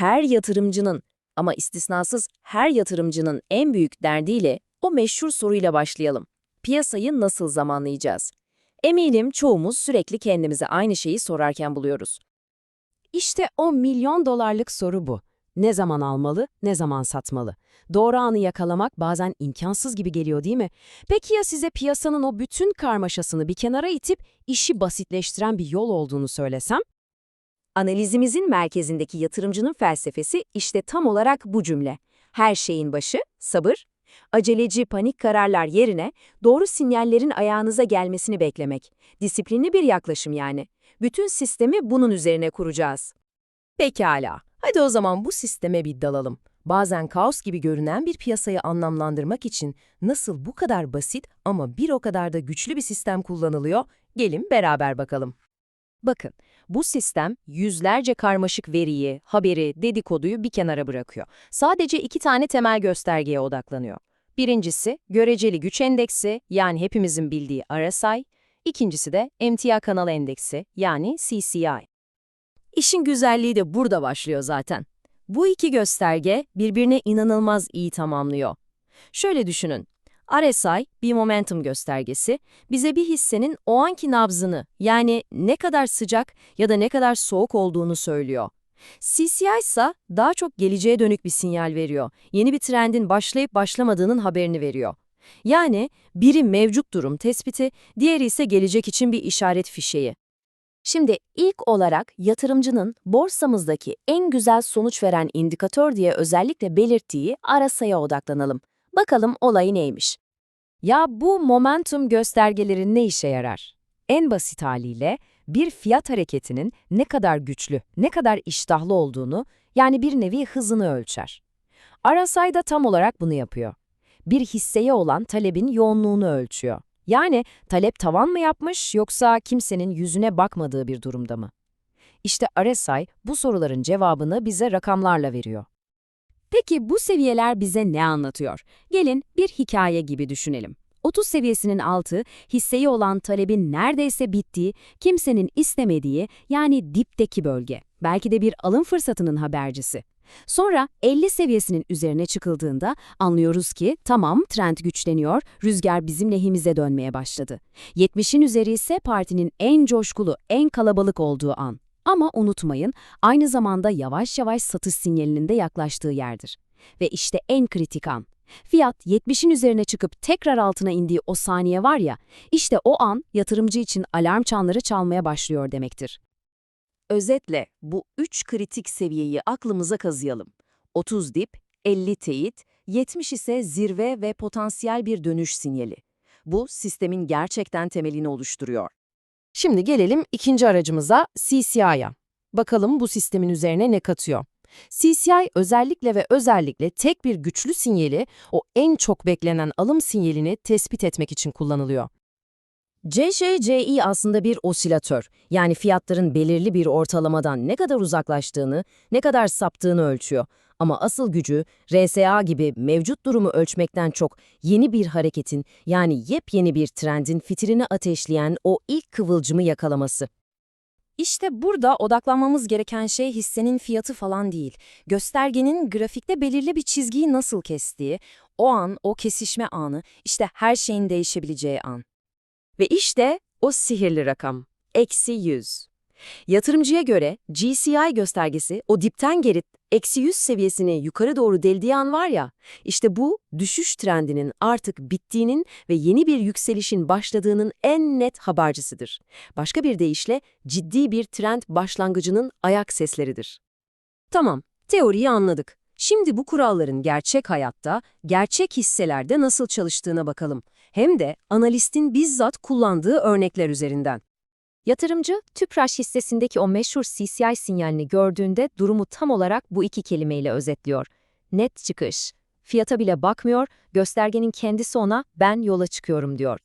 her yatırımcının ama istisnasız her yatırımcının en büyük derdiyle o meşhur soruyla başlayalım. Piyasayı nasıl zamanlayacağız? Eminim çoğumuz sürekli kendimize aynı şeyi sorarken buluyoruz. İşte o milyon dolarlık soru bu. Ne zaman almalı, ne zaman satmalı? Doğru anı yakalamak bazen imkansız gibi geliyor değil mi? Peki ya size piyasanın o bütün karmaşasını bir kenara itip işi basitleştiren bir yol olduğunu söylesem? Analizimizin merkezindeki yatırımcının felsefesi işte tam olarak bu cümle. Her şeyin başı sabır, aceleci panik kararlar yerine doğru sinyallerin ayağınıza gelmesini beklemek. Disiplinli bir yaklaşım yani. Bütün sistemi bunun üzerine kuracağız. Pekala. Hadi o zaman bu sisteme bir dalalım. Bazen kaos gibi görünen bir piyasayı anlamlandırmak için nasıl bu kadar basit ama bir o kadar da güçlü bir sistem kullanılıyor? Gelin beraber bakalım. Bakın, bu sistem yüzlerce karmaşık veriyi, haberi, dedikoduyu bir kenara bırakıyor. Sadece iki tane temel göstergeye odaklanıyor. Birincisi, göreceli güç endeksi yani hepimizin bildiği RSI. İkincisi de emtia kanal endeksi yani CCI. İşin güzelliği de burada başlıyor zaten. Bu iki gösterge birbirine inanılmaz iyi tamamlıyor. Şöyle düşünün. RSI, bir momentum göstergesi, bize bir hissenin o anki nabzını, yani ne kadar sıcak ya da ne kadar soğuk olduğunu söylüyor. CCI ise daha çok geleceğe dönük bir sinyal veriyor. Yeni bir trendin başlayıp başlamadığının haberini veriyor. Yani biri mevcut durum tespiti, diğeri ise gelecek için bir işaret fişeği. Şimdi ilk olarak yatırımcının borsamızdaki en güzel sonuç veren indikatör diye özellikle belirttiği RSI'ye odaklanalım. Bakalım olayı neymiş? Ya bu momentum göstergeleri ne işe yarar? En basit haliyle bir fiyat hareketinin ne kadar güçlü, ne kadar iştahlı olduğunu, yani bir nevi hızını ölçer. RSI da tam olarak bunu yapıyor. Bir hisseye olan talebin yoğunluğunu ölçüyor. Yani talep tavan mı yapmış yoksa kimsenin yüzüne bakmadığı bir durumda mı? İşte RSI bu soruların cevabını bize rakamlarla veriyor. Peki bu seviyeler bize ne anlatıyor? Gelin bir hikaye gibi düşünelim. 30 seviyesinin altı, hisseyi olan talebin neredeyse bittiği, kimsenin istemediği yani dipteki bölge. Belki de bir alım fırsatının habercisi. Sonra 50 seviyesinin üzerine çıkıldığında anlıyoruz ki tamam trend güçleniyor, rüzgar bizim lehimize dönmeye başladı. 70'in üzeri ise partinin en coşkulu, en kalabalık olduğu an. Ama unutmayın, aynı zamanda yavaş yavaş satış sinyalinin de yaklaştığı yerdir. Ve işte en kritik an. Fiyat 70'in üzerine çıkıp tekrar altına indiği o saniye var ya, işte o an yatırımcı için alarm çanları çalmaya başlıyor demektir. Özetle bu üç kritik seviyeyi aklımıza kazıyalım. 30 dip, 50 teyit, 70 ise zirve ve potansiyel bir dönüş sinyali. Bu sistemin gerçekten temelini oluşturuyor. Şimdi gelelim ikinci aracımıza CCI'ya. Bakalım bu sistemin üzerine ne katıyor? CCI özellikle ve özellikle tek bir güçlü sinyali, o en çok beklenen alım sinyalini tespit etmek için kullanılıyor. CŞCI aslında bir osilatör, yani fiyatların belirli bir ortalamadan ne kadar uzaklaştığını, ne kadar saptığını ölçüyor. Ama asıl gücü RSA gibi mevcut durumu ölçmekten çok yeni bir hareketin, yani yepyeni bir trendin fitilini ateşleyen o ilk kıvılcımı yakalaması. İşte burada odaklanmamız gereken şey hissenin fiyatı falan değil. Göstergenin grafikte belirli bir çizgiyi nasıl kestiği, o an, o kesişme anı, işte her şeyin değişebileceği an. Ve işte o sihirli rakam, eksi 100. Yatırımcıya göre GCI göstergesi o dipten geri eksi 100 seviyesini yukarı doğru deldiği an var ya, işte bu düşüş trendinin artık bittiğinin ve yeni bir yükselişin başladığının en net habercisidir. Başka bir deyişle ciddi bir trend başlangıcının ayak sesleridir. Tamam, teoriyi anladık. Şimdi bu kuralların gerçek hayatta, gerçek hisselerde nasıl çalıştığına bakalım. Hem de analistin bizzat kullandığı örnekler üzerinden. Yatırımcı, Tüpraş hissesindeki o meşhur CCI sinyalini gördüğünde durumu tam olarak bu iki kelimeyle özetliyor. Net çıkış. Fiyata bile bakmıyor, göstergenin kendisi ona ben yola çıkıyorum diyor.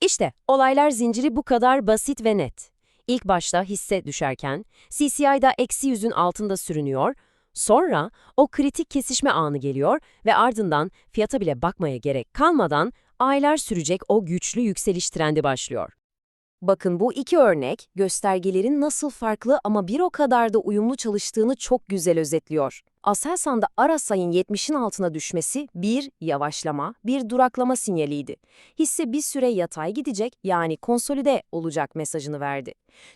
İşte olaylar zinciri bu kadar basit ve net. İlk başta hisse düşerken, CCI'da eksi yüzün altında sürünüyor, sonra o kritik kesişme anı geliyor ve ardından fiyata bile bakmaya gerek kalmadan aylar sürecek o güçlü yükseliş trendi başlıyor. Bakın bu iki örnek göstergelerin nasıl farklı ama bir o kadar da uyumlu çalıştığını çok güzel özetliyor. Aselsan'da ara sayın 70'in altına düşmesi bir yavaşlama, bir duraklama sinyaliydi. Hisse bir süre yatay gidecek yani konsolide olacak mesajını verdi.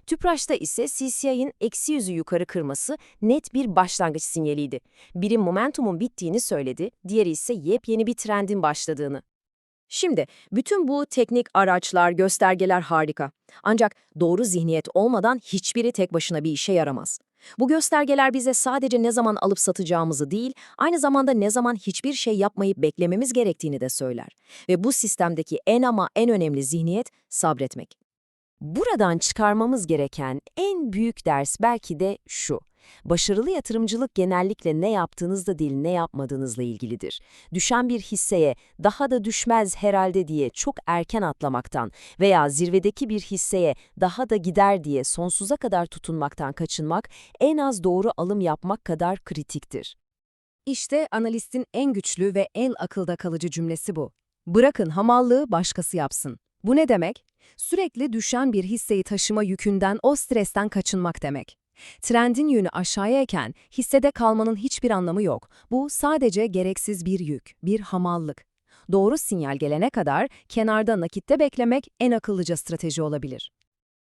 Tüpraş'ta ise CCI'nin eksi yüzü yukarı kırması net bir başlangıç sinyaliydi. Biri momentumun bittiğini söyledi, diğeri ise yepyeni bir trendin başladığını. Şimdi bütün bu teknik araçlar, göstergeler harika. Ancak doğru zihniyet olmadan hiçbiri tek başına bir işe yaramaz. Bu göstergeler bize sadece ne zaman alıp satacağımızı değil, aynı zamanda ne zaman hiçbir şey yapmayıp beklememiz gerektiğini de söyler. Ve bu sistemdeki en ama en önemli zihniyet sabretmek. Buradan çıkarmamız gereken en büyük ders belki de şu. Başarılı yatırımcılık genellikle ne yaptığınızla değil ne yapmadığınızla ilgilidir. Düşen bir hisseye daha da düşmez herhalde diye çok erken atlamaktan veya zirvedeki bir hisseye daha da gider diye sonsuza kadar tutunmaktan kaçınmak en az doğru alım yapmak kadar kritiktir. İşte analistin en güçlü ve en akılda kalıcı cümlesi bu. Bırakın hamallığı başkası yapsın. Bu ne demek? Sürekli düşen bir hisseyi taşıma yükünden o stresten kaçınmak demek. Trendin yönü aşağıyayken hissede kalmanın hiçbir anlamı yok. Bu sadece gereksiz bir yük, bir hamallık. Doğru sinyal gelene kadar kenarda nakitte beklemek en akıllıca strateji olabilir.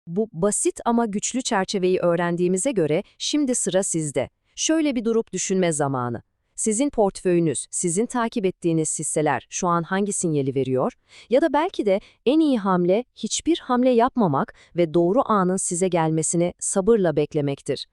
Bu basit ama güçlü çerçeveyi öğrendiğimize göre şimdi sıra sizde. Şöyle bir durup düşünme zamanı. Sizin portföyünüz, sizin takip ettiğiniz hisseler şu an hangi sinyali veriyor? Ya da belki de en iyi hamle hiçbir hamle yapmamak ve doğru anın size gelmesini sabırla beklemektir.